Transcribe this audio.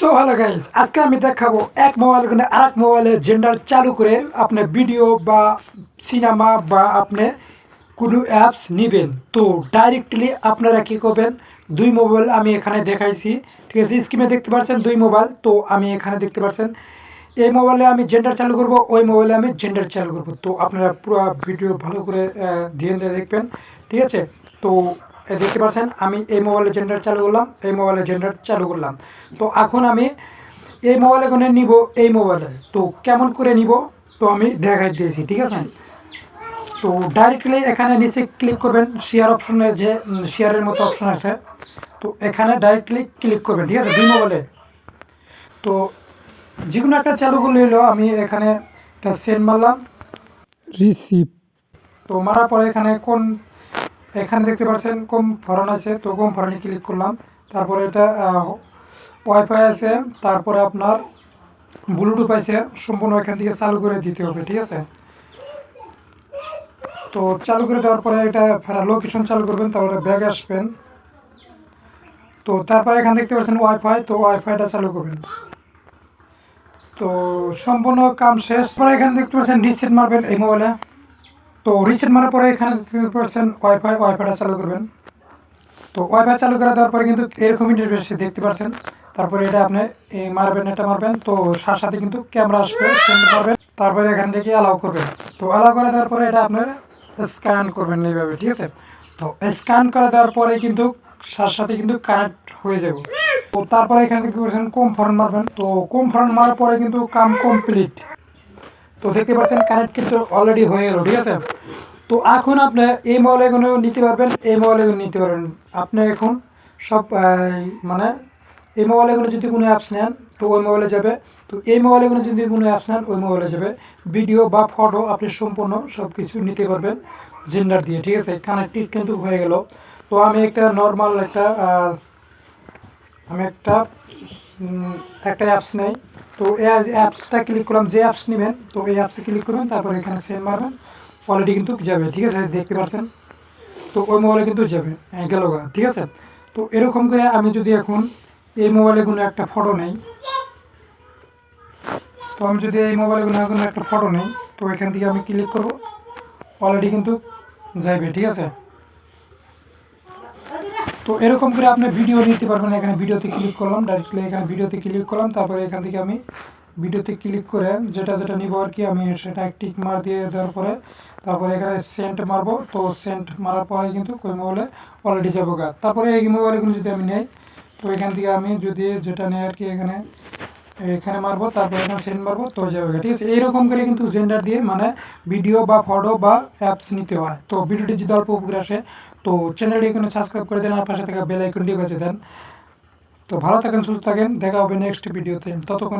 So hello guys আজকে আমি দেখাবো এক মোবাইল কিনে আর এক মোবাইলে জেন্ডার চালু করে আপনি ভিডিও বা সিনেমা বা আপনি কোনো অ্যাপস নেবেন। তো ডাইরেক্টলি আপনারা কী করবেন? দুই মোবাইল আমি এখানে দেখাইছি, ঠিক আছে? স্ক্রিনে দেখতে পাচ্ছেন দুই মোবাইল তো আমি এখানে দেখতে পাচ্ছেন। এই মোবাইলে আমি জেন্ডার চালু করব, ওই মোবাইলে আমি জেন্ডার চালু করব। তো আপনারা পুরো ভিডিও ভালো করে ধ্যান দিয়ে দেখবেন, ঠিক আছে? তো দেখতে পাচ্ছেন আমি এই মোবাইলে জেন্ডার চালু করলাম এই মোবাইলে জেন্ডার চালু করলাম। তো এখন আমি এই মোবাইলে কোনে নিব এই মোবাইলে তো কেমন করে নিব? তো আমি দেখাই দিয়েছি ঠিক আছে? তো ডাইরেক্টলি এখানে নিচে ক্লিক করবেন শেয়ার অপশনে যে শেয়ারের মতো অপশন আছে। তো এখানে ডাইরেক্টলি ক্লিক করবেন ঠিক আছে? দুই মোবাইলে তো যে কোনো একটা চালু করলে হলো আমি এখানে একটা সেন্ড মারলাম। রিসিভ তো মারার পরে এখানে কোন এখানে দেখতে পাচ্ছেন কম ফরন আছে, তো কম ফরনে ক্লিক করলাম। তারপরে এটা ওয়াইফাই আছে, তারপরে আপনার ব্লুটুথ আছে, সম্পূর্ণ এখান থেকে চালু করে দিতে হবে, ঠিক আছে? তো চালু করে দেওয়ার পরে এটা ফেরা লোকেশন চালু করবেন তারপরে ব্যাগ আসবেন। তো তারপরে এখানে দেখতে পাচ্ছেন ওয়াইফাই তো ওয়াইফাইটা চালু করবেন। তো সম্পূর্ণ কাম শেষ। পরে এখানে দেখতে পাচ্ছেন রিসেট মারবেন এই মোবাইলে তো রিসেট মারার পরে এখানে দেখতে পাচ্ছেন ওয়াইফাই ওয়াইফাইটা চালু করবেন। তো ওয়াইফাই চালু করে দেওয়ার পরে কিন্তু এরকম ইন্টারফেস দেখতে পাচ্ছেন। তারপরে এটা আপনি, এই মারবেন, এটা মারবেন, তো সাথে সাথে কিন্তু ক্যামেরা আসবে সেন্ড করবেন। তারপরে এখান থেকে অ্যালাউ করবেন। তো অ্যালাউ করে দেওয়ার পরে এটা আপনার স্ক্যান করবেন এইভাবে, ঠিক আছে? তো স্ক্যান করে দেওয়ার পরে কিন্তু সাথে সাথে কিন্তু কানেক্ট হয়ে যাব। তো তারপরে এখান থেকে করেছেন কম ফরন মারবেন। তো কম ফরন মারার পরে কিন্তু কাম কমপ্লিট তো দেখতে পাচ্ছেন কানেক্ট কিন্তু অলরেডি হয়ে গেল, ঠিক আছে? তো এখন আপনি এই মোবাইলগুলো নিতে পারবেন, এই মোবাইলগুলো নিতে পারবেন। আপনি এখন সব মানে এই মোবাইলগুলো যদি কোনো অ্যাপস নেন, তো ওই মোবাইলে যাবে। তো এই মোবাইলগুলো যদি কোনো অ্যাপস নেন, ওই মোবাইলে যাবে। ভিডিও বা ফটো আপনি সম্পূর্ণ সব কিছু নিতে পারবেন জেন্ডার দিয়ে, ঠিক আছে? কানেক্টেড কিন্তু হয়ে গেল। তো আমি একটা নর্মাল একটা আমি একটা একটা অ্যাপস নেই। তো এই অ্যাপসটা ক্লিক করলাম যে অ্যাপস নেবেন তো এই অ্যাপসে ক্লিক করবেন তারপর এখানে সেন্ড মারবেন অলরেডি কিন্তু যাবে ঠিক আছে? দেখতে পাচ্ছেন? তো ওই মোবাইলে কিন্তু যাবে হ্যাঁ, গেল ঠিক আছে? তো এরকম করে আমি যদি এখন এই মোবাইলে কোনো একটা ফটো নেই তো আমি যদি এই মোবাইলে কোনো কোনো একটা ফটো নেই তো এখান থেকে আমি ক্লিক করব অলরেডি কিন্তু যাইবে ঠিক আছে? তো এরকম করে আপনি ভিডিও নিতে পারবেন। এখানে ভিডিওতে ক্লিক করলাম ডাইরেক্টলি এখানে ভিডিওতে ক্লিক করলাম, তারপরে এখান থেকে আমি ভিডিওতে ক্লিক করে যেটা যেটা নিব আর কি, আমি সেটা টিক মার দিয়ে দেওয়ার পরে তারপরে এখানে সেন্ট মারবো। তো সেন্ট মারার পরে কিন্তু ওই মোবাইলে অলরেডি যাব গা। তারপরে এই মোবাইলগুলো যদি আমি নেই, তো এখান থেকে আমি যদি যেটা নেই আর কি এখানে এখানে মারবো, তারপর এখানে সেন্ড মারবো, তো যাবে ঠিক আছে? এইরকম করে কিন্তু জেন্ডার দিয়ে মানে ভিডিও বা ফটো বা অ্যাপস নিতে হয়। তো ভিডিওটি যদি অল্প উপরে আসে, তো চ্যানেলটি এখানে সাবস্ক্রাইব করে দেন, আর পাশে থাকা বেল আইকনটি বেঁচে দেন। তো ভালো থাকেন, সুস্থ থাকেন, দেখা হবে নেক্সট ভিডিওতে ততক্ষণ